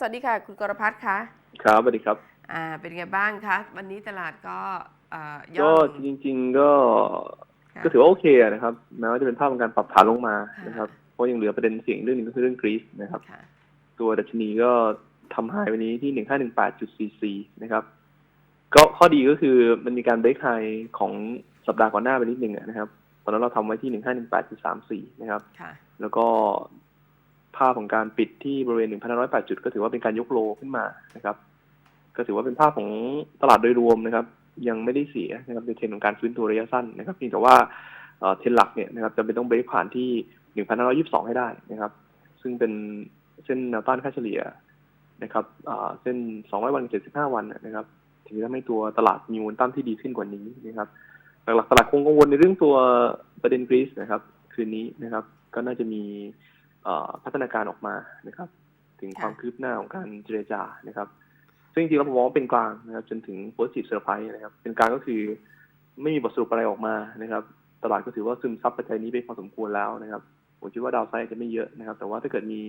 สวัสดีค่ะ คุณกรพัฒน์คะครับสวัสดีครับ อ่า เป็นไงบ้างคะวันนี้ตลาดก็อ่าย่ก็อจริง ๆ ก็ค่ะก็ถือว่าโอเคอะนะครับแม้ว่าจะเป็นภาพของการปรับฐานลงมาค่ะนะครับเพราะยังเหลือประเด็นเสี่ยงเรื่องหนึงก็คือเรื่องกรีซนะครับ ค่ะตัวดัชนีก็ทำไฮวันนี้ที่หนึ่งห้าหนึ่งแปดจุดสี่สี่นะครับ ก็ข้อดีก็คือมันมีการเบรกไฮของสัปดาห์ก่อนหน้าไปนิดหนึ่งอะนะครับตอนนั้นเราทำไว้ที่หนึ่งห้าหนึ่งแปดจุดสามสี่นะครับ ค่ะแล้วก็ ภาพของการปิดที่บริเวณ1,508 จุด ก็ถือว่าเป็นการยกโลขึ้นมานะครับ ก็ถือว่าเป็นภาพของตลาดโดยรวมนะครับ ยังไม่ได้เสียนะครับในเทรนของการฟื้นตัวระยะสั้นนะครับเพียงแต่ว่าเทรนหลักเนี่ยนะครับจะเป็นต้องเบรกผ่านที่ 1,522 ให้ได้นะครับ ซึ่งเป็นเส้นแนวต้านค่าเฉลี่ยนะครับเส้น 200 วัน 75 วันนะครับถึงจะทำให้ตัวตลาดมีมูลตั้มที่ดีขึ้นกว่านี้นะครับหลักๆตลาดคงกังวลในเรื่องตัวประเด็นกรีซนะครับ คืนนี้นะครับ ก็น่าจะมี พัฒนาการออกมานะครับ ถึงค่ะความคืบหน้าของการเจรจานะครับ ซึ่งจริงๆแล้วผมมองว่าเป็นกลางนะครับจนถึง positive surprise นะครับ เป็นกลางก็คือไม่มีบทสรุปอะไรออกมานะครับ ตลาดก็ถือว่าซึมซับปัจจัยนี้ไปพอสมควรแล้วนะครับผมคิดว่าดาวไซด์จะไม่เยอะนะครับ แต่ว่าถ้าเกิดมี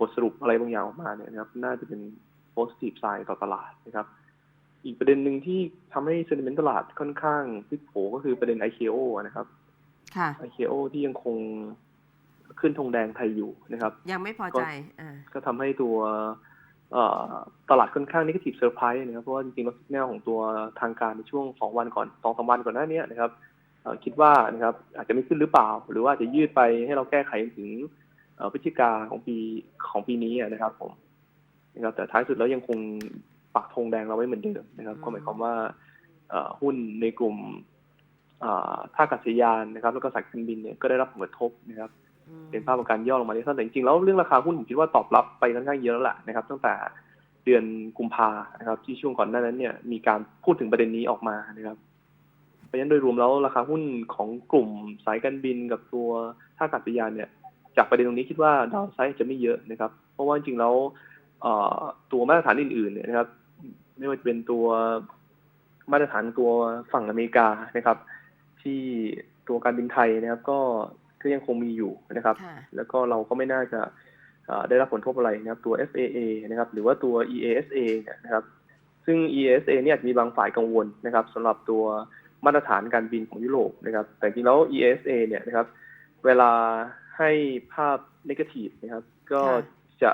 บทสรุปอะไรบางอย่างออกมาเนี่ยนะครับ น่าจะเป็น positive sign ต่อตลาดนะครับ อีกประเด็นหนึ่งที่ทำให้ sentiment ตลาดค่อนข้างพลิกโผก็คือประเด็น IKO นะครับค่ะ IKO ที่ยังคง ขึ้นธงแดงไทยอยู่นะครับ ยังไม่พอใจอ่าก็ทำให้ตัวเอ่อตลาดค่อนข้างนิเกทีฟเซอร์ไพรส์นะครับเพราะว่าจริงๆแล้วสัญญาณของตัวทางการในช่วงสองวันก่อนสองสามวันก่อนหน้านี้นะครับเอ่อคิดว่านะครับอาจจะไม่ขึ้นหรือเปล่า หรือว่าจะยืดไปให้เราแก้ไขถึงเอ่อพฤศจิกาของปีของปีนี้อะนะครับผมนะครับแต่ท้ายสุดแล้วยังคงปักธงแดงเราไว้เหมือนเดิมนะครับอืมก็หมายความว่าเอ่อหุ้นในกลุ่มเอ่อท่าอากาศยานนะครับ แล้วก็สายการบินเนี่ยก็ได้รับผลกระทบนะครับอืม เป็นภาพของการย่อลงมาในสั้นแต่จริงๆแล้วเรื่องราคาหุ้นผมคิดว่าตอบรับไปค่อนข้างเยอะแล้วแหละนะครับ ตั้งแต่เดือนกุมภานะครับ ที่ช่วงก่อนหน้านั้นเนี่ยมีการพูดถึงประเด็นนี้ออกมานะครับเพราะฉะนั้นโดยรวมแล้วราคาหุ้นของกลุ่มสายการบินกับตัวท่าอากาศยานเนี่ย จากประเด็นตรงนี้คิดว่าดาวไซด์จะไม่เยอะนะครับ เพราะว่าจริงๆแล้วตัวมาตรฐานอื่นๆเนี่ยนะครับ ไม่ว่าจะเป็นตัวมาตรฐานตัวฝั่งอเมริกานะครับ ที่ตัวการบินไทยนะครับ ก็ ก็ยังคงมีอยู่นะครับค่ะแล้วก็เราก็ไม่น่าจะเอ่อได้รับผลกระทบอะไรนะครับตัว FAA นะครับ หรือว่าตัว EASA เนี่ยนะครับ ซึ่ง EASA เนี่ยอาจจะมีบางฝ่ายกังวลนะครับสำหรับตัวมาตรฐานการบินของยุโรปนะครับ แต่จริงๆแล้ว EASA เนี่ยนะครับ เวลาให้ภาพ negative นะครับ ก็ค่ะจะ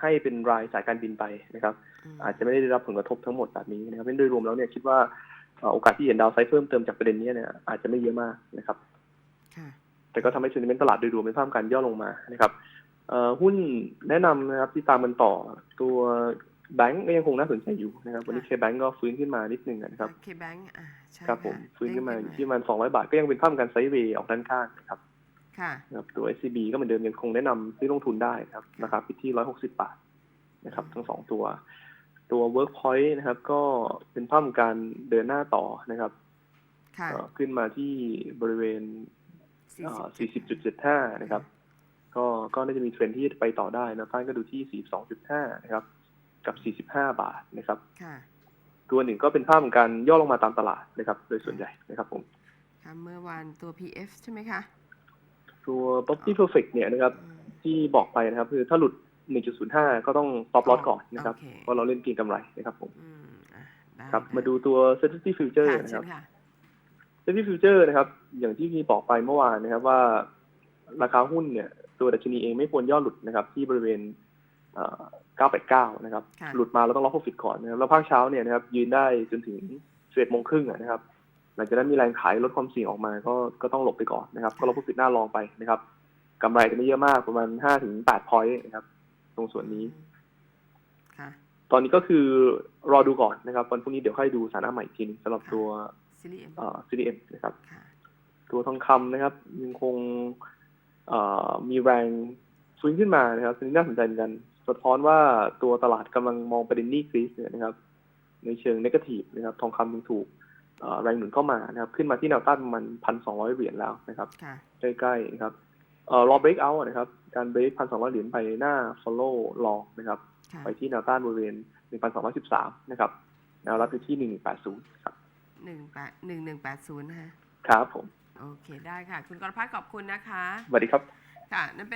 ให้เป็นรายสายการบินไปนะครับมอาจจะไม่ได้รับผลกระทบทั้งหมดแบบนี้นะครับเพราะฉะนั้นโดยรวมแล้วเนี่ยคิดว่าเอ่อโอกาสที่เห็นดาวไซด์เพิ่มเติมจากประเด็นนี้เนี่ยอาจจะไม่เยอะมากนะครับค่ะ แต่ก็ทำให้ sentiment ตลาดโดยรวมเป็นภาพการย่อลงมานะครับเอ่อหุ้นแนะนำนะครับที่ตามกันต่อตัวแบงก์ก็ยังคงน่าสนใจอยู่นะครับวันนี้เคค่ะแบงก์ก็ฟื้นขึ้นมานิดนึงนะครับเคแบงอ่าใช่ครับผมะฟื้นขึ้นมาเด้องยู่ที่ประมาณ200บาทก็ยังเป็นภาพการไซด์เวย์ออกด้านข้างนะครับค่ะนะครับตัว SCB ก็เหมือนเดิมยังคงแนะนำซื้อลงทุนได้นะครับราคาปิดที่160บาทนะครับทั้งสองตัว ตัว Workpoint นะครับ ก็เป็นภาพของการเดินหน้าต่อนะครับค่ะเอ่อขึ้นมาที่บริเวณ สี่สิบสี่สิบจุดเจ็ดห้านะครับ ก็ก็น่าจะมีเทรนด์ที่จะไปต่อได้นะต้านก็ดูที่สี่สองจุดห้านะครับ กับสี่สิบห้าบาทนะครับค่ะตัวหนึ่งก็เป็นภาพของการย่อลงมาตามตลาดนะครับ โดยส่วนใหญ่นะครับผมค่ะเมื่อวานตัว PF ใช่ไหมคะตัว Property Perfect เนี่ยนะครับอืมที่บอกไปนะครับ คือถ้าหลุด 1.05 ก็ต้อง stop loss ก่อนนะครับโอเคเพราะเราเล่นเก็งกำไรนะครับผมอืมอะได้ครับได้มาดูตัว Sensitivity Future ค่ะนะค เชิรับญค่ะ Sensitivity Future นะครับ อย่างที่พี่บอกไปเมื่อวานนะครับว่า ราคาหุ้นเนี่ย ตัวดัชนีเองไม่ควรย่อหลุดนะครับ ที่บริเวณเอ่อ989 นะครับค่ะหลุดมาเราต้องล็อก profit ก่อนนะครับ แล้วภาคเช้าเนี่ยนะครับ ยืนได้จนถึง11โมงครึ่งอะนะครับ หลังจากนั้นมีแรงขายลดความเสี่ยงออกมา ก็ก็ต้องหลบไปก่อนนะครับ ก็ล็อก profit หน้ารองไปนะครับกำไรจะไม่เยอะมากประมาณ5ถึง8 point นะครับ ตรงส่วนนี้ค่ะตอนนี้ก็คือรอดูก่อนนะครับ วันพรุ่งนี้เดี๋ยวค่อยดูสถานะใหม่อีกทีหนึงสำหรับตัว ซิลิเอ็มเอ่อ CDM นะครับค่ะตัวทองคำนะครับยังคงเอ่อมีแรงฟื้นขึ้นมานะครับซึ่งน่าสนใจเหมือนกันสะท้อนว่าตัวตลาดกำลังมองประเด็นหนี้คริสเนี่ยนะครับ ในเชิงนกาทีฟนะครับทองคำยังถูกเอ่อแรงหนุนเข้ามานะครับ ขึ้นมาที่แนวต้านประมาณพันสองร้อยเหรียญแล้วนะครับค่ะใกล้ๆนะครับเอ่อรอ break out นะครับ การ break พันสองร้อยเหรียญไปหน้า follow รองนะครับค่ะไปที่แนวต้านบริเวณ1,213นะครับแนวรับอยู่ที่1180ครับ หนึ่งแปดหนึ่งหนึ่งแปดศูนย์นะคะครับผม โอเคได้ค่ะ คุณกรพัฒน์ขอบคุณนะคะ สวัสดีครับ ค่ะนั่นเป็น